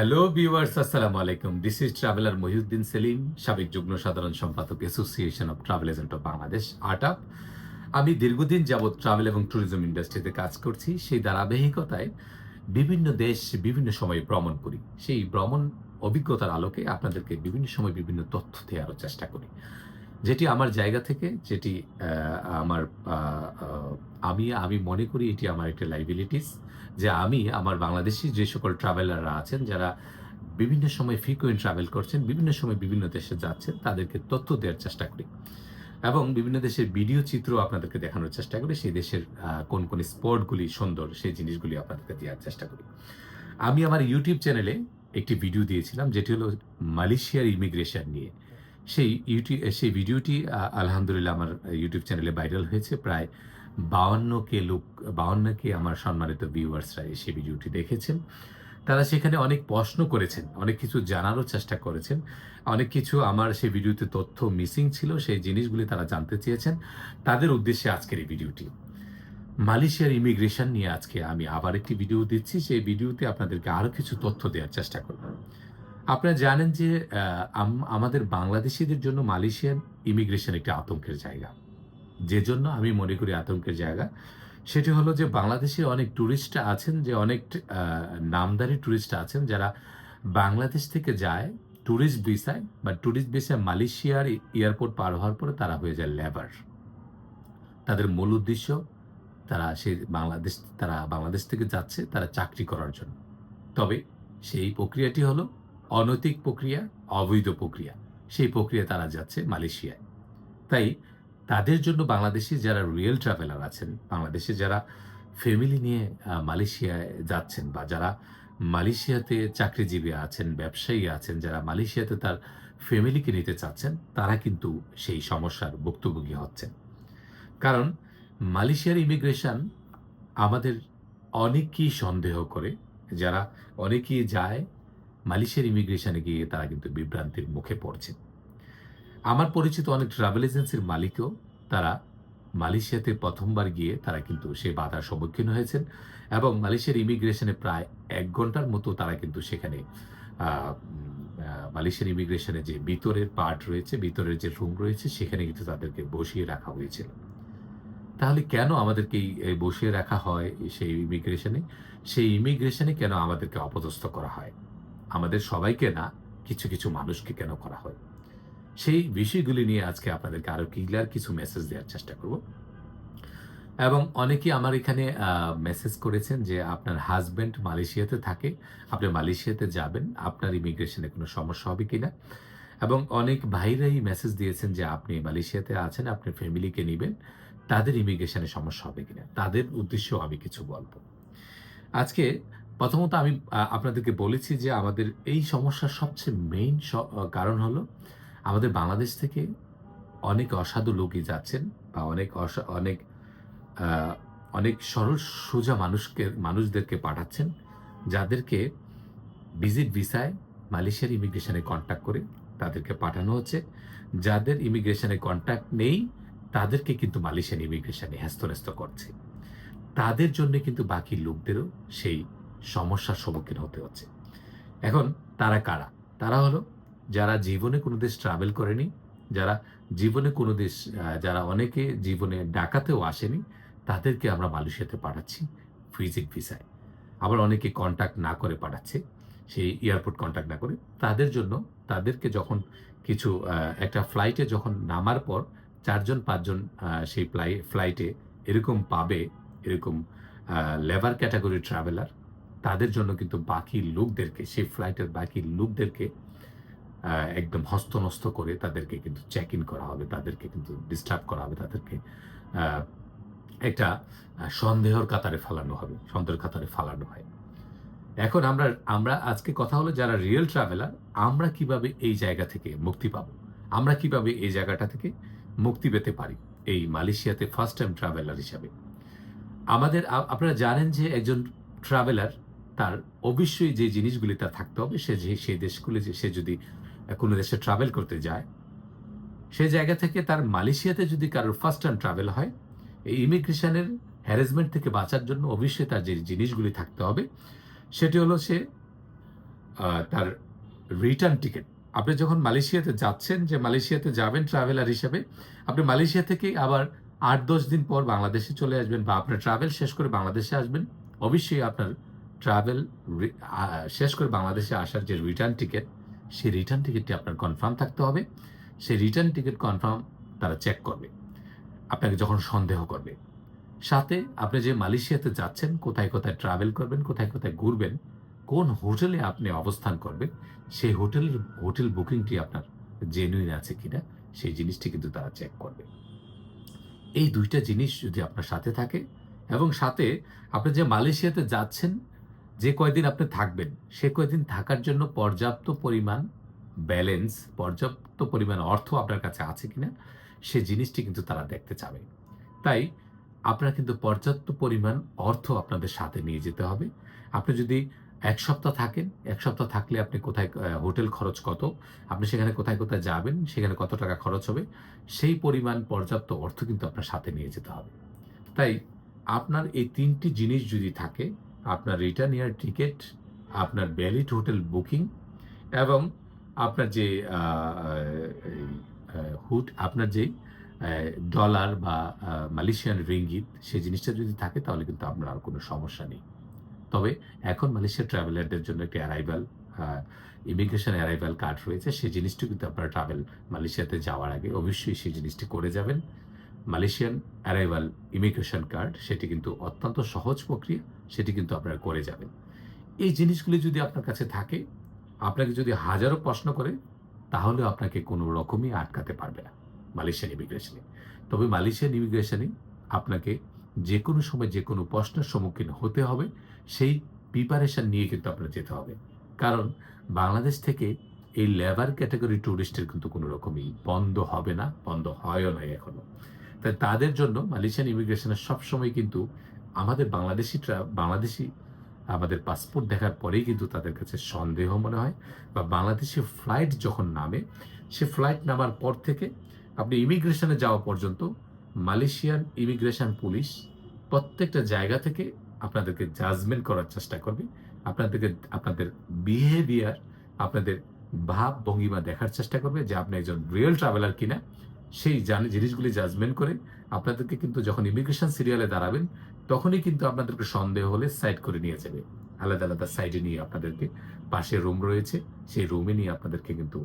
Hello viewers আসসালামু আলাইকুম। This is traveller Mohiuddin Selim সাবেক যুগ্ম সাধারণ সম্পাদক association of travel agent of Bangladesh ATAB আমি দীর্ঘদিন যাবৎ ট্রাভেল এবং ট্যুরিজম ইন্ডাস্ট্রিতে কাজ করছি, সেই ধারাবাহিকতায় বিভিন্ন দেশ বিভিন্ন সময়ে ভ্রমণ করি। সেই ভ্রমণ অভিজ্ঞতার আলোকে আপনাদেরকে বিভিন্ন সময় বিভিন্ন তথ্য দেওয়ারও চেষ্টা করি। যেটি আমার জায়গা থেকে, যেটি আমার আমি আমি মনে করি এটি আমার একটা লাইবিলিটিস যে আমি আমার বাংলাদেশি যে সকল ট্রাভেলাররা আছেন, যারা বিভিন্ন সময় ফ্রিকুয়েন্ট ট্রাভেল করছেন, বিভিন্ন সময় বিভিন্ন দেশে যাচ্ছেন, তাদেরকে তথ্য দেওয়ার চেষ্টা করি। এবং বিভিন্ন দেশের ভিডিও চিত্র আপনাদেরকে দেখানোর চেষ্টা করি, সেই দেশের কোন কোন স্পটগুলি সুন্দর, সেই জিনিসগুলি আপনাদেরকে দেওয়ার চেষ্টা করি। আমি আমার ইউটিউব চ্যানেলে একটি ভিডিও দিয়েছিলাম, যেটি হলো মালয়েশিয়ার ইমিগ্রেশন নিয়ে। সেই ইউটিউব সেই ভিডিওটি আলহামদুলিল্লাহ আমার ইউটিউব চ্যানেলে ভাইরাল হয়েছে। প্রায় বাউন্ন কে লোক, বাউন্ন কে আমার সম্মানিত ভিউয়ার্সরা সেই ভিডিওটি দেখেছেন। তারা সেখানে অনেক প্রশ্ন করেছেন, অনেক কিছু জানারও চেষ্টা করেছেন। অনেক কিছু আমার সেই ভিডিওতে তথ্য মিসিং ছিল, সেই জিনিসগুলি তারা জানতে চেয়েছেন। তাদের উদ্দেশ্যে আজকের এই ভিডিওটি। মালয়েশিয়ার ইমিগ্রেশন নিয়ে আজকে আমি আবার একটি ভিডিও দিচ্ছি। সেই ভিডিওতে আপনাদেরকে আরও কিছু তথ্য দেওয়ার চেষ্টা করব। আপনারা জানেন যে আম- আমাদের বাংলাদেশিদের জন্য মালয়েশিয়ান ইমিগ্রেশন একটি আতঙ্কের জায়গা। যে জন্য আমি মনে করি আতঙ্কের জায়গা। সেটি হলো যে, বাংলাদেশে অনেক ট্যুরিস্ট আছেন যে, অনেক নামদারি ট্যুরিস্ট আছেন যারা বাংলাদেশ থেকে যায় ট্যুরিস্ট ভিসায় বা ট্যুরিস্ট ভিসায় মালয়েশিয়ার এয়ারপোর্ট পার হওয়ার পরে তারা হয়ে যায় লেবার। তাদের মূল উদ্দেশ্য তারা সেই বাংলাদেশ, তারা বাংলাদেশ থেকে যাচ্ছে তারা চাকরি করার জন্য। তবে সেই প্রক্রিয়াটি হলো অনৈতিক প্রক্রিয়া, অবৈধ প্রক্রিয়া। সেই প্রক্রিয়া তারা যাচ্ছে মালয়েশিয়ায়। তাই তাদের জন্য বাংলাদেশি যারা রিয়েল ট্রাভেলার আছেন, বাংলাদেশে যারা ফ্যামিলি নিয়ে মালয়েশিয়ায় যাচ্ছেন বা যারা মালয়েশিয়াতে চাকরিজীবী আছেন, ব্যবসায়ী আছেন, যারা মালয়েশিয়াতে তার ফ্যামিলিকে নিতে চাচ্ছেন, তারা কিন্তু সেই সমস্যার ভুক্তভোগী হচ্ছেন। কারণ মালয়েশিয়ার ইমিগ্রেশন আমাদের অনেকেই সন্দেহ করে, যারা অনেকেই যায় মালয়েশিয়ার ইমিগ্রেশনে গিয়ে তারা কিন্তু বিভ্রান্তির মুখে পড়ছে। আমার পরিচিত অনেক ট্রাভেল এজেন্সির মালিকও তারা মালয়েশিয়াতে প্রথমবার গিয়ে তারা কিন্তু সে বাধার সম্মুখীন হয়েছেন এবং মালয়েশিয়ার ইমিগ্রেশনে প্রায় এক ঘণ্টার মতো তারা কিন্তু সেখানে মালয়েশিয়ার ইমিগ্রেশনে যে ভিতরের পার্ট রয়েছে, ভিতরের যে রুম রয়েছে, সেখানে কিন্তু তাদেরকে বসিয়ে রাখা হয়েছিল। তাহলে কেন আমাদেরকে বসিয়ে রাখা হয় সেই ইমিগ্রেশনে সেই ইমিগ্রেশনে কেন আমাদেরকে অপদস্থ করা হয়? আমাদের সবাইকে না কিছু কিছু মানুষকে কেন করা হয়? সেই বিষয়গুলি নিয়ে আজকে আপনাদেরকে আরও ক্লিয়ার কিছু মেসেজ দেওয়ার চেষ্টা করব। এবং অনেকেই আমার এখানে মেসেজ করেছেন যে আপনার হাজবেন্ড মালয়েশিয়াতে থাকে, আপনি মালয়েশিয়াতে যাবেন, আপনার ইমিগ্রেশনে কোনো সমস্যা হবে কিনা? এবং অনেক ভাইরাই মেসেজ দিয়েছেন যে আপনি মালয়েশিয়াতে আছেন, আপনি ফ্যামিলিকে নেবেন, তাদের ইমিগ্রেশনে সমস্যা হবে কিনা? তাদের উদ্দেশ্যেও আমি কিছু বলব। আজকে প্রথমত আমি আপনাদেরকে বলেছি যে আমাদের এই সমস্যার সবচেয়ে মেইন কারণ হলো আমাদের বাংলাদেশ থেকে অনেক অসাধু লোকই যাচ্ছেন বা অনেক অনেক অনেক সরল সোজা মানুষকে, মানুষদেরকে পাঠাচ্ছেন যাদেরকে ভিজিট ভিসায় মালয়েশিয়ার ইমিগ্রেশনে কন্ট্যাক্ট করে তাদেরকে পাঠানো হচ্ছে। যাদের ইমিগ্রেশনে কন্ট্যাক্ট নেই, তাদেরকে কিন্তু মালয়েশিয়ান ইমিগ্রেশনে হ্যাস্তন্যস্ত করছে। তাদের জন্য কিন্তু বাকি লোকদেরও সেই সমস্যার সম্মুখীন হতে হচ্ছে। এখন তারা কারা? তারা হলো যারা জীবনে কোনো দেশ ট্রাভেল করেনি, যারা জীবনে কোনো দেশ যারা অনেকে জীবনে ডাকাতেও আসেনি, তাদেরকে আমরা মালয়েশিয়াতে পাঠাচ্ছি ফিজিক ভিসায় আবার অনেকে কন্ট্যাক্ট না করে পাঠাচ্ছে, সেই এয়ারপোর্ট কন্ট্যাক্ট না করে। তাদের জন্য তাদেরকে যখন কিছু একটা ফ্লাইটে যখন নামার পর চারজন, পাঁচজন সেই ফ্লাই ফ্লাইটে এরকম পাবে, এরকম লেবার ক্যাটাগরি ট্রাভেলার তাদের জন্য কিন্তু বাকি লোকদেরকে, সেই ফ্লাইটের বাকি লোকদেরকে একদম হস্তনস্ত করে তাদেরকে কিন্তু চেক ইন করা হবে, তাদেরকে কিন্তু ডিস্টার্ব করা হবে, তাদেরকে একটা সন্দেহর কাতারে ফালানো হবে, সন্দেহের কাতারে ফালানো হয়। এখন আমরা আমরা আজকে কথা হলো যারা রিয়েল ট্রাভেলার আমরা কীভাবে এই জায়গা থেকে মুক্তি পাবো? আমরা কীভাবে এই জায়গাটা থেকে মুক্তি পেতে পারি? এই মালয়েশিয়াতে ফার্স্ট টাইম ট্রাভেলার হিসাবে। আমাদের আপনারা জানেন যে একজন ট্রাভেলার তার অবশ্যই যে জিনিসগুলি তার থাকতে হবে, সে যে, সেই দেশগুলি যে, সে যদি কোনো দেশে ট্রাভেল করতে যায় সেই জায়গা থেকে তার মালয়েশিয়াতে যদি কারোর ফার্স্ট টাইম ট্রাভেল হয়, এই ইমিগ্রেশনের হ্যারাসমেন্ট থেকে বাঁচার জন্য অবশ্যই তার যে জিনিসগুলি থাকতে হবে, সেটি হলো সে তার রিটার্ন টিকিট আপনি যখন মালয়েশিয়াতে যাচ্ছেন, যে মালয়েশিয়াতে যাবেন ট্রাভেলার হিসেবে, আপনি মালয়েশিয়া থেকে আবার আট দশ দিন পর বাংলাদেশে চলে আসবেন বা আপনার ট্রাভেল শেষ করে বাংলাদেশে আসবেন, অবশ্যই আপনার ট্রাভেল শেষ করে বাংলাদেশে আসার যে রিটার্ন টিকিট সেই রিটার্ন টিকিটটি আপনার কনফার্ম থাকতে হবে। সেই রিটার্ন টিকিট কনফার্ম তারা চেক করবে। আপনাকে যখন সন্দেহ করবে। সাথে আপনি যে মালয়েশিয়াতে যাচ্ছেন, কোথায় কোথায় ট্রাভেল করবেন, কোথায় কোথায় ঘুরবেন, কোন হোটেলে আপনি অবস্থান করবেন, সেই হোটেলের হোটেল বুকিংটি আপনার জেনুইন আছে কিনা, সেই জিনিসটি কিন্তু তারা চেক করবে। এই দুইটা জিনিস যদি আপনার সাথে থাকে এবং সাথে আপনি যে মালয়েশিয়াতে যাচ্ছেন যে কয়দিন আপনি থাকবেন, সে কয়দিন থাকার জন্য পর্যাপ্ত পরিমাণ ব্যালেন্স পর্যাপ্ত পরিমাণ অর্থ আপনার কাছে আছে কিনা, সে জিনিসটি কিন্তু তারা দেখতে চাবে। তাই আপনার কিন্তু পর্যাপ্ত পরিমাণ অর্থ আপনাদের সাথে নিয়ে যেতে হবে। আপনি যদি এক সপ্তাহ থাকেন, এক সপ্তাহ থাকলে আপনি কোথায় হোটেল খরচ কত, আপনি সেখানে কোথায় কোথায় যাবেন, সেখানে কত টাকা খরচ হবে, সেই পরিমাণ পর্যাপ্ত অর্থ কিন্তু আপনার সাথে নিয়ে যেতে হবে। তাই আপনার এই তিনটি জিনিস যদি থাকে আপনার রিটার্ন ইয়ার টিকিট আপনার ভ্যালিড হোটেল বুকিং এবং আপনার যে হুট, আপনার যে ডলার বা মালয়েশিয়ান রিঙ্গিত সেই জিনিসটা যদি থাকে তাহলে কিন্তু আপনার আর কোনো সমস্যা নেই। তবে এখন মালয়েশিয়া ট্রাভেলারদের জন্য একটি অ্যারাইভাল ইমিগ্রেশন অ্যারাইভাল কার্ড রয়েছে। সেই জিনিসটি কিন্তু আপনারা ট্রাভেল মালয়েশিয়াতে যাওয়ার আগে অবশ্যই সেই জিনিসটি করে যাবেন। মালয়েশিয়ান অ্যারাইভাল ইমিগ্রেশন কার্ড সেটি কিন্তু অত্যন্ত সহজ প্রক্রিয়া, সেটি কিন্তু আপনারা করে যাবেন। এই জিনিসগুলি যদি আপনার কাছে থাকে, আপনাকে যদি হাজারো প্রশ্ন করে তাহলেও আপনাকে কোনো রকমই আটকাতে পারবে না মালয়েশিয়ান ইমিগ্রেশনে তবে মালয়েশিয়ান ইমিগ্রেশনে আপনাকে যে কোনো সময় যে কোনো প্রশ্নের সম্মুখীন হতে হবে, সেই প্রিপারেশন নিয়ে কিন্তু আপনার যেতে হবে। কারণ বাংলাদেশ থেকে এই লেবার ক্যাটাগরি ট্যুরিস্টের কিন্তু কোনো রকমই বন্ধ হবে না, বন্ধ হয়ও নাই এখনও। তাই তাদের জন্য মালয়েশিয়ান ইমিগ্রেশনের সবসময় কিন্তু আমাদের বাংলাদেশি বাংলাদেশি আমাদের পাসপোর্ট দেখার পরেই কিন্তু তাদের কাছে সন্দেহ মনে হয় বা বাংলাদেশি ফ্লাইট যখন নামে, সে ফ্লাইট নামার পর থেকে আপনি ইমিগ্রেশনে যাওয়া পর্যন্ত মালয়েশিয়ান ইমিগ্রেশন পুলিশ প্রত্যেকটা জায়গা থেকে আপনাদেরকে জাজমেন্ট করার চেষ্টা করবে। আপনাদেরকে, আপনাদের বিহেভিয়ার আপনাদের ভাব ভঙ্গিমা দেখার চেষ্টা করবে যে আপনি একজন রিয়েল ট্রাভেলার কিনা। সেই জানি, জিনিসগুলি জাজমেন্ট করে আপনাদেরকে কিন্তু যখন ইমিগ্রেশন সিরিয়ালে দাঁড়াবেন, তখনই কিন্তু আপনাদেরকে সন্দেহ হলে সাইড করে নিয়ে যাবে। আলাদা আলাদা সাইডে নিয়ে আপনাদেরকে পাশে রুম রয়েছে, সেই রুমে নিয়ে আপনাদেরকে কিন্তু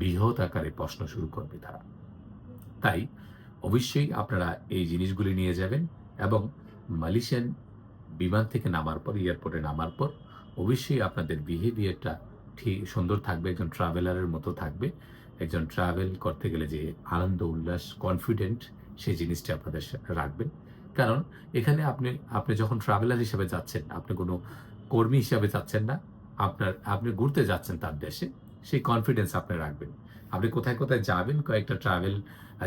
বৃহৎ আকারে প্রশ্ন শুরু করবে তারা। তাই অবশ্যই আপনারা এই জিনিসগুলি নিয়ে যাবেন এবং মালয়েশিয়ান বিমান থেকে নামার পর এয়ারপোর্টে নামার পর, অবশ্যই আপনাদের বিহেভিয়ারটা ঠিক সুন্দর থাকবে, একজন ট্রাভেলারের মতো থাকবে। একজন ট্রাভেল করতে গেলে যে আনন্দ, উল্লাস কনফিডেন্ট সেই জিনিসটা আপনাদের রাখবেন। কারণ এখানে আপনি আপনি যখন ট্রাভেলার হিসাবে যাচ্ছেন, আপনি কোনো কর্মী হিসাবে যাচ্ছেন না, আপনার, আপনি ঘুরতে যাচ্ছেন তার দেশে, সেই কনফিডেন্স আপনি রাখবেন। আপনি কোথায় কোথায় যাবেন? কয়েকটা ট্রাভেল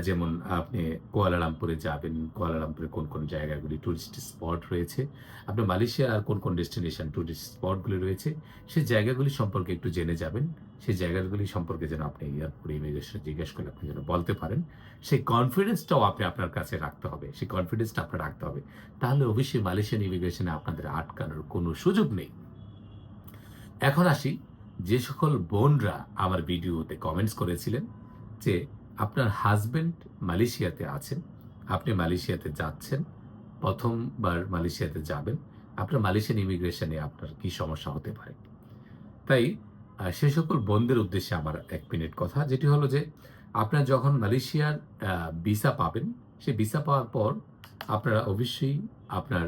যেমন আপনি কুয়ালালামপুরে যাবেন, কুয়ালালামপুরে কোন কোন জায়গাগুলি টুরিস্ট স্পট রয়েছে? আপনি মালয়েশিয়ার আর কোন কোন ডেস্টিনেশন টুরিস্ট স্পটগুলি রয়েছে? সেই জায়গাগুলি সম্পর্কে একটু জেনে যাবেন। সেই জায়গাগুলি সম্পর্কে যেন আপনি এয়ারপোর্টে ইমিগ্রেশন জিজ্ঞেস করলে আপনি যেন বলতে পারেন। সেই কনফিডেন্সটাও আপনি আপনার কাছে রাখতে হবে। সেই কনফিডেন্সটা আপনার রাখতে হবে। তাহলে অবশ্যই মালয়েশিয়ান ইমিগ্রেশনে আপনাদের আটকানোর কোনো সুযোগ নেই। এখন আসি যে সকল বোনরা আমার ভিডিওতে কমেন্টস করেছিলেন যে, আপনার হাজবেন্ড মালয়েশিয়াতে আছেন, আপনি মালয়েশিয়াতে যাচ্ছেন, প্রথমবার মালয়েশিয়াতে যাবেন, আপনার মালয়েশিয়ান ইমিগ্রেশনে আপনার কি সমস্যা হতে পারে? তাই সে সকল বোনদের উদ্দেশ্যে আমার এক মিনিট কথা, যেটি হলো যে, আপনার যখন মালয়েশিয়ার ভিসা পাবেন সে ভিসা পাওয়ার পর আপনারা অবশ্যই আপনার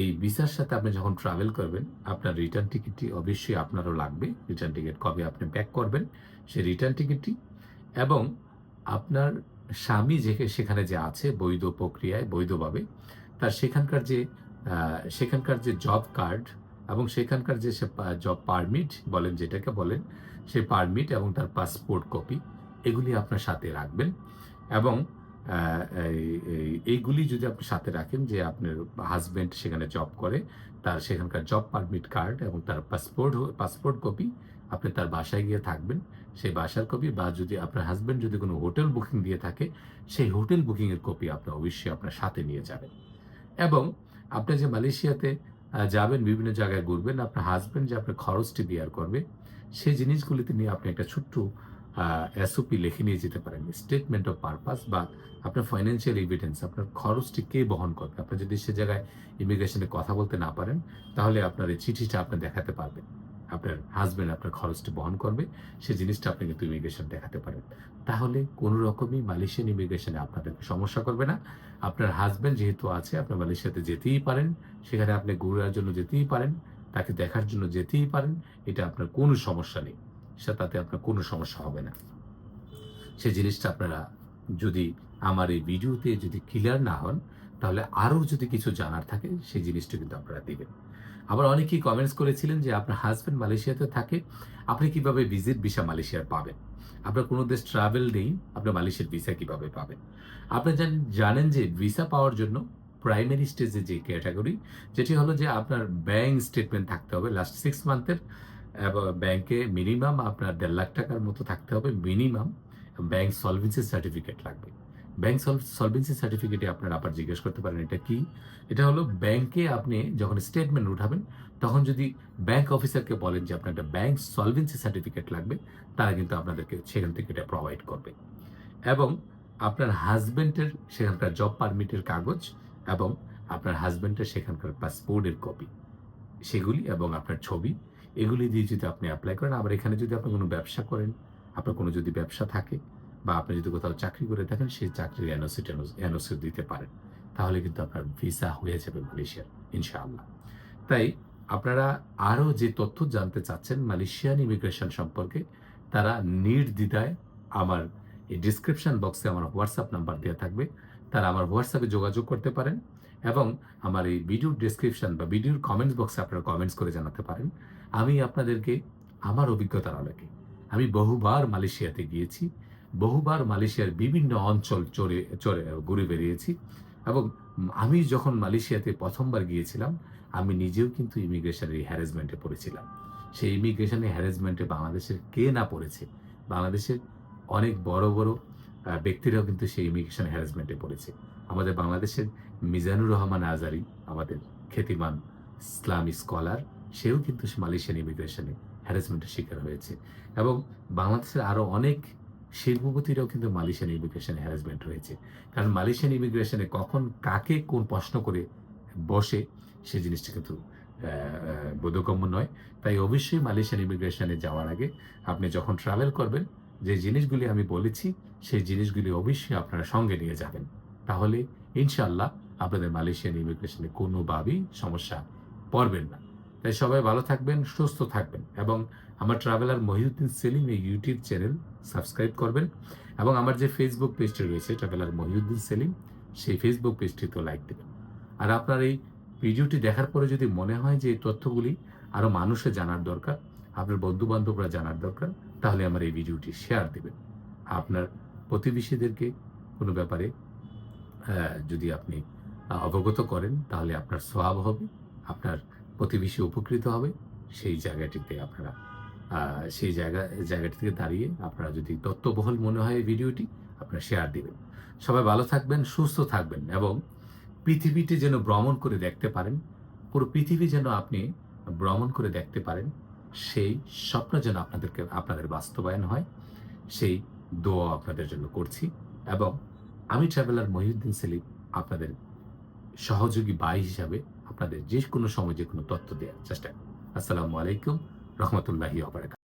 এই ভিসার সাথে আপনি যখন ট্রাভেল করবেন, আপনার রিটার্ন টিকিটটি অবশ্যই আপনারও লাগবে। রিটার্ন টিকিট কবে আপনি ব্যাক করবেন, সেই রিটার্ন টিকিটটি এবং আপনার স্বামী যে সেখানে যে আছে, বৈধ প্রক্রিয়ায়, বৈধভাবে, তার সেখানকার যে সেখানকার যে জব কার্ড এবং সেখানকার যে সে জব পারমিট বলেন যেটাকে বলেন, সেই পারমিট এবং তার পাসপোর্ট কপি এগুলি আপনার সাথে রাখবেন এবং এইগুলি যদি আপনি সাথে রাখেন যে আপনার হাজবেন্ড সেখানে জব করে, তার সেখানকার জব পারমিট কার্ড এবং তার পাসপোর্ট পাসপোর্ট কপি আপনি তার বাসায় গিয়ে থাকবেন। সেই বাসার কপি বা যদি আপনার হাজবেন্ড যদি কোনো হোটেল বুকিং দিয়ে থাকে, সেই হোটেল বুকিংয়ের কপি আপনি অবশ্যই আপনার সাথে নিয়ে যাবেন। এবং আপনি যে মালয়েশিয়াতে যাবেন, বিভিন্ন জায়গায় ঘুরবেন, আপনার হাজবেন্ড যে আপনার খরচটি বিয়ার করবে, সেই জিনিসগুলিতে নিয়ে আপনি একটা ছোট্ট এসওপি লিখে নিয়ে যেতে পারেন। স্টেটমেন্ট অফ পারপাস বা আপনার ফাইন্যান্সিয়াল এভিডেন্স আপনার খরচটি কে বহন করবে? আপনি যদি সে জায়গায় ইমিগ্রেশনে কথা বলতে না পারেন, তাহলে আপনার এই চিঠিটা আপনি দেখাতে পারবেন। আপনার হাজবেন্ড আপনার খরচটি বহন করবে, সে জিনিসটা আপনি কিন্তু ইমিগ্রেশন দেখাতে পারেন। তাহলে কোনো রকমই মালয়েশিয়ান ইমিগ্রেশনে আপনাদেরকে সমস্যা করবে না। আপনার হাজবেন্ড যেহেতু আছে, আপনি মালয়েশিয়াতে যেতেই পারেন, সেখানে আপনি ঘুরার জন্য যেতেই পারেন, তাকে দেখার জন্য যেতেই পারেন, এটা আপনার কোনো সমস্যা নেই। সে তাতে আপনার কোনো সমস্যা হবে না। সে জিনিসটা আপনারা যদি আমার এই ভিডিওতে যদি ক্লিয়ার না হন, তাহলে আরও যদি কিছু জানার থাকে, সেই জিনিসটা কিন্তু আপনারা দেবেন। আবার অনেকেই কমেন্টস করেছিলেন যে আপনার হাজব্যান্ড মালয়েশিয়াতে থাকে, আপনি কীভাবে ভিজিট ভিসা মালয়েশিয়ার পাবেন? আপনার কোনো দেশ ট্রাভেল নেই আপনার মালয়েশিয়ার ভিসা কীভাবে পাবেন? আপনি জান- জানেন যে ভিসা পাওয়ার জন্য প্রাইমারি স্টেজে যে ক্যাটাগরি যেটি হলো যে আপনার ব্যাংক স্টেটমেন্ট থাকতে হবে লাস্ট সিক্স মান্থের ব্যাংকে মিনিমাম আপনার দেড় লাখ টাকার মতো থাকতে হবে মিনিমাম ব্যাংক সলভেন্সি সার্টিফিকেট লাগবে। ব্যাংক সলভেন্সি সার্টিফিকেটে আপনার আবার জিজ্ঞেস করতে পারেন, এটা কি? এটা হলো ব্যাংকে আপনি যখন স্টেটমেন্ট উঠাবেন, তখন যদি ব্যাংক অফিসারকে বলেন যে আপনার একটা ব্যাংক সলভেন্সি সার্টিফিকেট লাগবে, তারা কিন্তু আপনাদেরকে সেখান থেকে এটা প্রোভাইড করবে। এবং আপনার হাজবেন্ডের সেখানকার জব পারমিটের কাগজ এবং আপনার হাজবেন্ডের সেখানকার পাসপোর্টের কপি সেগুলি এবং আপনার ছবি এগুলি দিয়ে যদি আপনি অ্যাপ্লাই করেন, আবার এখানে যদি আপনি কোনো ব্যবসা করেন, আপনার কোনো যদি ব্যবসা থাকে বা আপনি যদি কোথাও চাকরি করে থাকেন, সেই চাকরির এনওসি এনওসি দিতে পারেন। তাহলে কিন্তু আপনার ভিসা হয়ে যাবে মালয়েশিয়ার ইনশাআল্লাহ। তাই আপনারা আরও যে তথ্য জানতে চাচ্ছেন মালয়েশিয়ান ইমিগ্রেশন সম্পর্কে, তারা নির্দ্বিধায় আমার এই ডিসক্রিপশন বক্সে আমার হোয়াটসঅ্যাপ নাম্বার দেওয়া থাকবে। তারা আমার হোয়াটসঅ্যাপে যোগাযোগ করতে পারেন এবং আমার এই ভিডিওর ডিসক্রিপশন বা ভিডিওর কমেন্টস বক্সে আপনারা কমেন্টস করে জানাতে পারেন। আমি আপনাদেরকে আমার অভিজ্ঞতার আলোকে। আমি বহুবার মালয়েশিয়াতে গিয়েছি, বহুবার মালয়েশিয়ার বিভিন্ন অঞ্চল চড়ে চড়ে, ঘুরে বেরিয়েছি এবং আমি যখন মালয়েশিয়াতে প্রথমবার গিয়েছিলাম, আমি নিজেও কিন্তু ইমিগ্রেশনের হ্যারাসমেন্টে পড়েছিলাম। সেই ইমিগ্রেশনের হ্যারাসমেন্টে বাংলাদেশের কে না পড়েছে? বাংলাদেশের অনেক বড় বড় ব্যক্তিরাও কিন্তু সেই ইমিগ্রেশন হ্যারাসমেন্টে পড়েছে। আমাদের বাংলাদেশের মিজানুর রহমান আজারি, আমাদের খ্যাতিমান ইসলামী স্কলার সেও কিন্তু মালয়েশিয়ান ইমিগ্রেশনে হ্যারাসমেন্টের শিকার হয়েছে। এবং বাংলাদেশের আরও অনেক শিল্পপতিরাও কিন্তু মালয়েশিয়ান ইমিগ্রেশনে হ্যারাসমেন্ট হয়েছে কারণ মালয়েশিয়ান ইমিগ্রেশনে কখন কাকে কোন প্রশ্ন করে বসে, সে জিনিসটা কিন্তু বোধগম্য নয়। তাই অবশ্যই মালয়েশিয়ান ইমিগ্রেশনে যাওয়ার আগে আপনি যখন ট্রাভেল করবেন, যে জিনিসগুলি আমি বলেছি, সেই জিনিসগুলি অবশ্যই আপনারা সঙ্গে নিয়ে যাবেন। তাহলে ইনশাল্লাহ আপনাদের মালয়েশিয়ান ইমিগ্রেশনে কোনোভাবেই সমস্যা পড়বেন না। তাই সবাই ভালো থাকবেন, সুস্থ থাকবেন এবং আমার ট্রাভেলার মহিউদ্দিন সেলিম এই ইউটিউব চ্যানেল সাবস্ক্রাইব করবেন এবং আমার যে ফেসবুক পেজটি রয়েছে ট্রাভেলার মহিউদ্দিন সেলিম, সেই ফেসবুক পেজটিতেও লাইক দেবেন। আর আপনার এই ভিডিওটি দেখার পরে যদি মনে হয় যে এই তথ্যগুলি আরও মানুষে জানার দরকার, আপনার বন্ধু বান্ধবরা জানার দরকার, তাহলে আমার এই ভিডিওটি শেয়ার দেবেন। আপনার প্রতিবেশীদেরকে কোনো ব্যাপারে যদি আপনি অবগত করেন, তাহলে আপনার স্বভাব হবে, আপনার প্রতিবেশী উপকৃত হবে, সেই জায়গাটিতে আপনারা সেই জায়গা জায়গাটি থেকে দাঁড়িয়ে আপনারা যদি তত্ত্ববহল মনে হয় ভিডিওটি, আপনারা শেয়ার দিবেন। সবাই ভালো থাকবেন, সুস্থ থাকবেন এবং পৃথিবীটি যেন ভ্রমণ করে দেখতে পারেন, পুরো পৃথিবী যেন আপনি ভ্রমণ করে দেখতে পারেন, সেই স্বপ্ন যেন আপনাদেরকে, আপনাদের বাস্তবায়ন হয়, সেই দোয়া আপনাদের জন্য করছি এবং আমি ট্রাভেলার মহিউদ্দিন সেলিম, আপনাদের সহযোগী ভাই হিসাবে আপনাদের যে কোনো সময় যে কোনো তথ্য দেওয়ার চেষ্টা। আসসালামু আলাইকুম রহমতুল্লাহি আবরাকাত